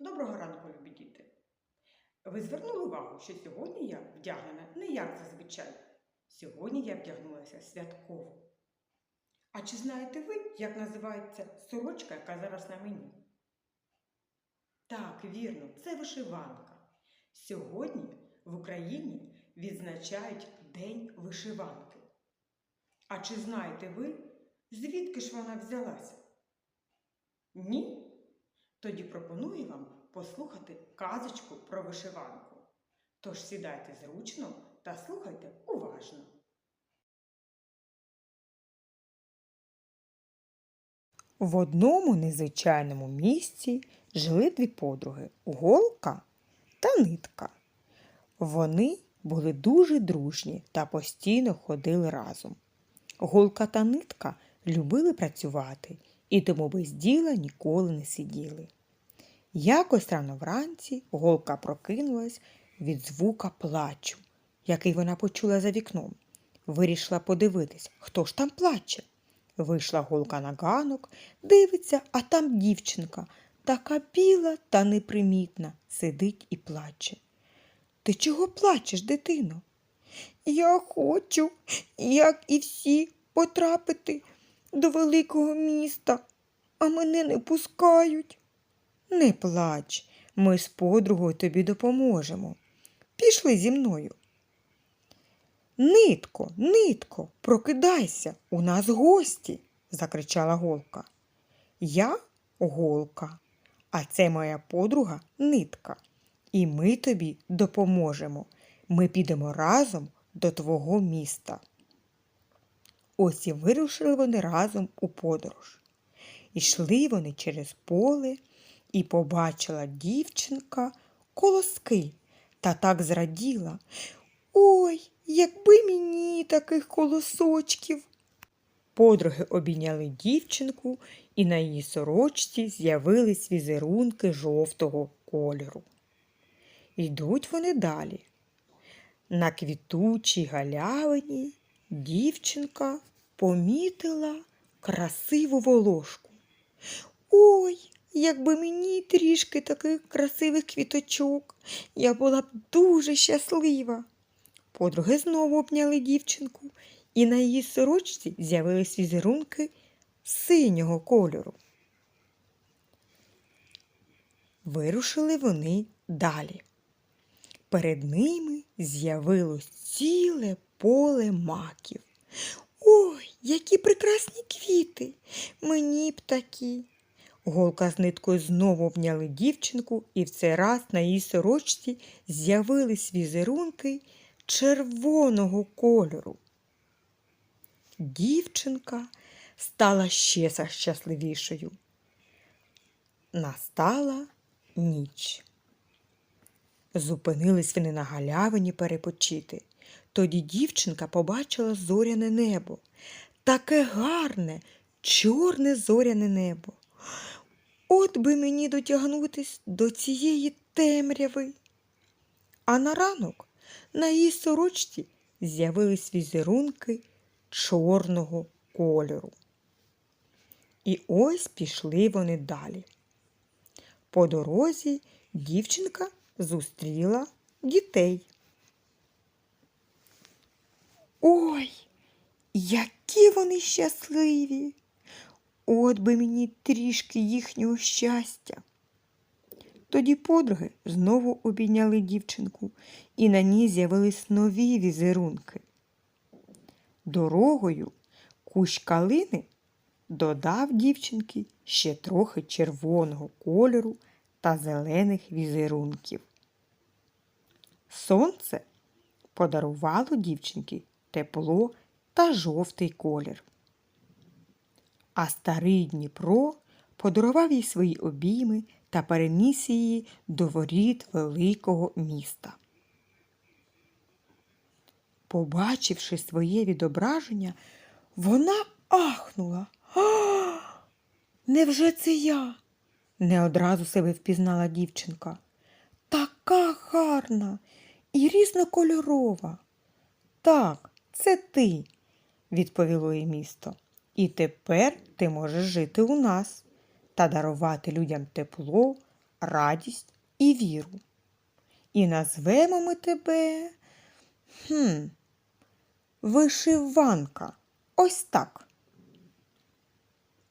Доброго ранку, любі діти! Ви звернули увагу, що сьогодні я вдягнена не як зазвичай. Сьогодні я вдягнулася святково. А чи знаєте ви, як називається сорочка, яка зараз на мені? Так, вірно, це вишиванка. Сьогодні в Україні відзначають День вишиванки. А чи знаєте ви, звідки ж вона взялася? Ні? Тоді пропоную вам послухати казочку про вишиванку. Тож сідайте зручно та слухайте уважно. В одному незвичайному місці жили дві подруги голка та нитка. Вони були дуже дружні та постійно ходили разом. Голка та нитка любили працювати і тому без діла ніколи не сиділи. Якось рано вранці голка прокинулась від звука плачу, який вона почула за вікном. Вирішила подивитись, хто ж там плаче. Вийшла голка на ганок, дивиться, а там дівчинка, така біла та непримітна, сидить і плаче. Ти чого плачеш, дитино? Я хочу, як і всі, потрапити до великого міста, а мене не пускають. Не плач, ми з подругою тобі допоможемо. Пішли зі мною. Нитко, нитко, прокидайся, у нас гості, закричала голка. Я голка, а це моя подруга нитка. І ми тобі допоможемо. Ми підемо разом до твого міста. Ось і вирушили вони разом у подорож. Ішли вони через поле, і побачила дівчинка колоски та так зраділа. Ой, якби мені таких колосочків. Подруги обійняли дівчинку, і на її сорочці з'явились візерунки жовтого кольору. Йдуть вони далі. На квітучій галявині дівчинка помітила красиву волошку. Ой, якби мені трішки таких красивих квіточок, я була б дуже щаслива. Подруги знову обняли дівчинку, і на її сорочці з'явились візерунки синього кольору. Вирушили вони далі. Перед ними з'явилось ціле поле маків. Ой, які прекрасні квіти! Мені б такі. Голка з ниткою знову обняли дівчинку, і в цей раз на її сорочці з'явились візерунки червоного кольору. Дівчинка стала ще щасливішою. Настала ніч. Зупинились вони на галявині перепочити. Тоді дівчинка побачила зоряне небо. Таке гарне, чорне зоряне небо. От би мені дотягнутись до цієї темряви. А на ранок на її сорочці з'явились візерунки чорного кольору. І ось пішли вони далі. По дорозі дівчинка зустріла дітей. Ой, які вони щасливі! От би мені трішки їхнього щастя. Тоді подруги знову обійняли дівчинку, і на ній з'явились нові візерунки. Дорогою кущ калини додав дівчинки ще трохи червоного кольору та зелених візерунків. Сонце подарувало дівчинки тепло та жовтий колір. А старий Дніпро подарував їй свої обійми та переніс її до воріт великого міста. Побачивши своє відображення, вона ахнула. А! Невже це я? Не одразу себе впізнала дівчинка. Така гарна і різнокольорова. Так, це ти, відповіло їй місто. І тепер ти можеш жити у нас та дарувати людям тепло, радість і віру. І назвемо ми тебе хм, вишиванка. Ось так.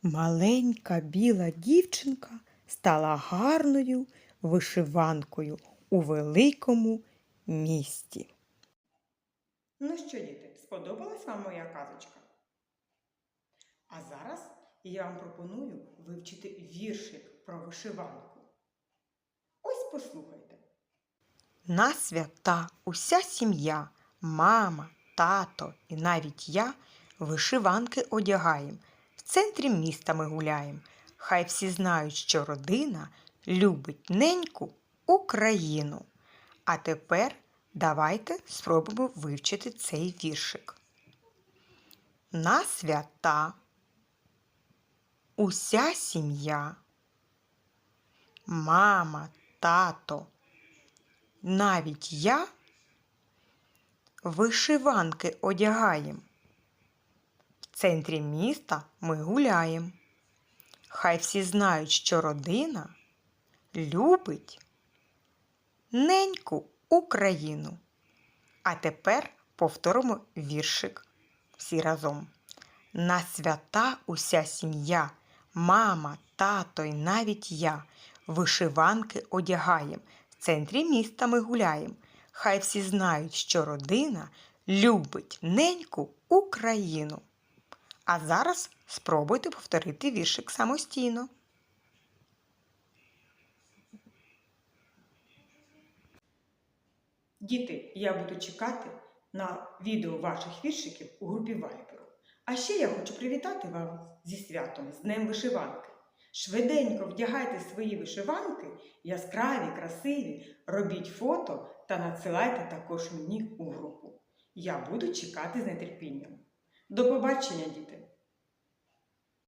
Маленька біла дівчинка стала гарною вишиванкою у великому місті. Ну що, діти, сподобалась вам моя казочка? А зараз я вам пропоную вивчити віршик про вишиванку. Ось послухайте. На свята уся сім'я, мама, тато і навіть я вишиванки одягаєм. В центрі міста ми гуляєм. Хай всі знають, що родина любить неньку Україну. А тепер давайте спробуємо вивчити цей віршик. На свята уся сім'я, мама, тато, навіть я вишиванки одягаєм. В центрі міста ми гуляєм. Хай всі знають, що родина любить неньку Україну. А тепер повторимо віршик всі разом. На свята уся сім'я, мама, тато і навіть я вишиванки одягаєм. В центрі міста ми гуляєм. Хай всі знають, що родина любить неньку Україну. А зараз спробуйте повторити віршик самостійно. Діти, я буду чекати на відео ваших віршиків у групі Viber. А ще я хочу привітати вам зі святом, з Днем Вишиванки. Швиденько вдягайте свої вишиванки, яскраві, красиві, робіть фото та надсилайте також мені у групу. Я буду чекати з нетерпінням. До побачення, діти!